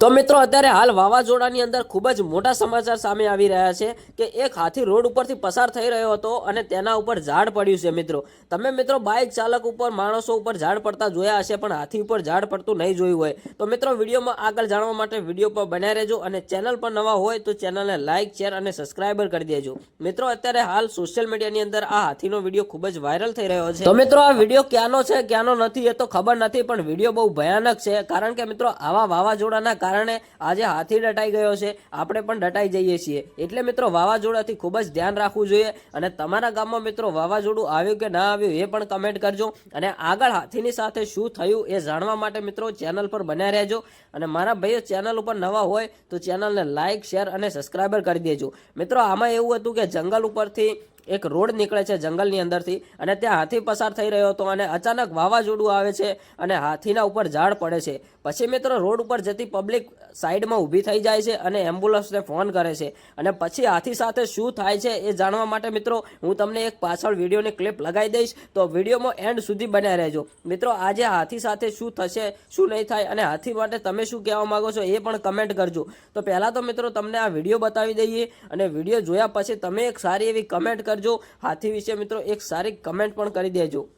તો મિત્રો, અત્યારે હાલ વાવાઝોડાની અંદર ખૂબ જ મોટા સમાચાર સામે આવી રહ્યા છે કે એક હાથી રોડ ઉપરથી પસાર થઈ રહ્યો હતો અને તેના ઉપર ઝાડ પડ્યું છે મિત્રો. તમે મિત્રો, બાઇક ચાલક ઉપર, માણસો ઉપર ઝાડ પડતા જોયા હશે, પણ હાથી ઉપર ઝાડ પડતું નહીં જોયું હોય. તો મિત્રો, વિડીયોમાં આગળ જાણવા માટે વીડિયો પર બનાવી રહેજો અને ચેનલ પર નવા હોય તો ચેનલને લાઇક, શેર અને સબસ્ક્રાઇબર કરી દેજો. મિત્રો, અત્યારે હાલ સોશિયલ મીડિયાની અંદર આ હાથીનો વીડિયો ખૂબ જ વાયરલ થઈ રહ્યો છે. તો મિત્રો, આ વીડિયો ક્યાંનો છે, ક્યાંનો નથી એ તો ખબર નથી, પણ વીડિયો બહુ ભયાનક છે. કારણ કે મિત્રો, આવા વાવાઝોડાના કારણે આજે હાથી ડટાઈ ગયો છે. આપણે પણ ડટાઈ જઈએ છીએ. એટલે મિત્રો, વાવાઝોડાથી ખૂબ જ ધ્યાન રાખવું જોઈએ અને તમારા ગામમાં મિત્રો, વાવાઝોડું આવ્યું કે ના આવ્યું એ પણ કમેન્ટ કરજો. અને આગળ હાથીની સાથે શું થયું એ જાણવા માટે મિત્રો, ચેનલ પર બન્યા રહેજો. અને મારા ભાઈઓ, ચેનલ ઉપર નવા હોય તો ચેનલને લાઇક શેર અને સબસ્ક્રાઈબર કરી દેજો. મિત્રો, આમાં એવું હતું કે જંગલ ઉપરથી એક રોડ નીકળે છે જંગલની અંદરથી અને ત્યાં હાથી પસાર થઈ રહ્યો હતો અને અચાનક વાવાઝોડું આવે છે અને હાથીના ઉપર ઝાડ પડે છે. પછી મિત્રો રોડ ઉપર જતી પબ્લિક સાઈડમાં ઊભી થઈ જાય છે અને એમ્બ્યુલન્સને ફોન કરે છે. અને પછી હાથી સાથે શું થાય છે એ જાણવા માટે મિત્રો હું તમને એક પાછળ વિડીયોની ક્લિપ લગાવી દઈશ. તો વિડીયોમાં એન્ડ સુધી બન્યા રહેજો. મિત્રો આજે હાથી સાથે શું થશે, શું નહીં થાય અને હાથી માટે તમે શું કહેવા માંગો છો એ પણ કમેન્ટ કરજો. તો પહેલાં તો મિત્રો તમને આ વીડિયો બતાવી દઈએ અને વીડિયો જોયા પછી તમે એક સારી એવી કમેન્ટ કરજો. હાથી વિશે મિત્રો એક સારી કમેન્ટ પણ કરી દેજો.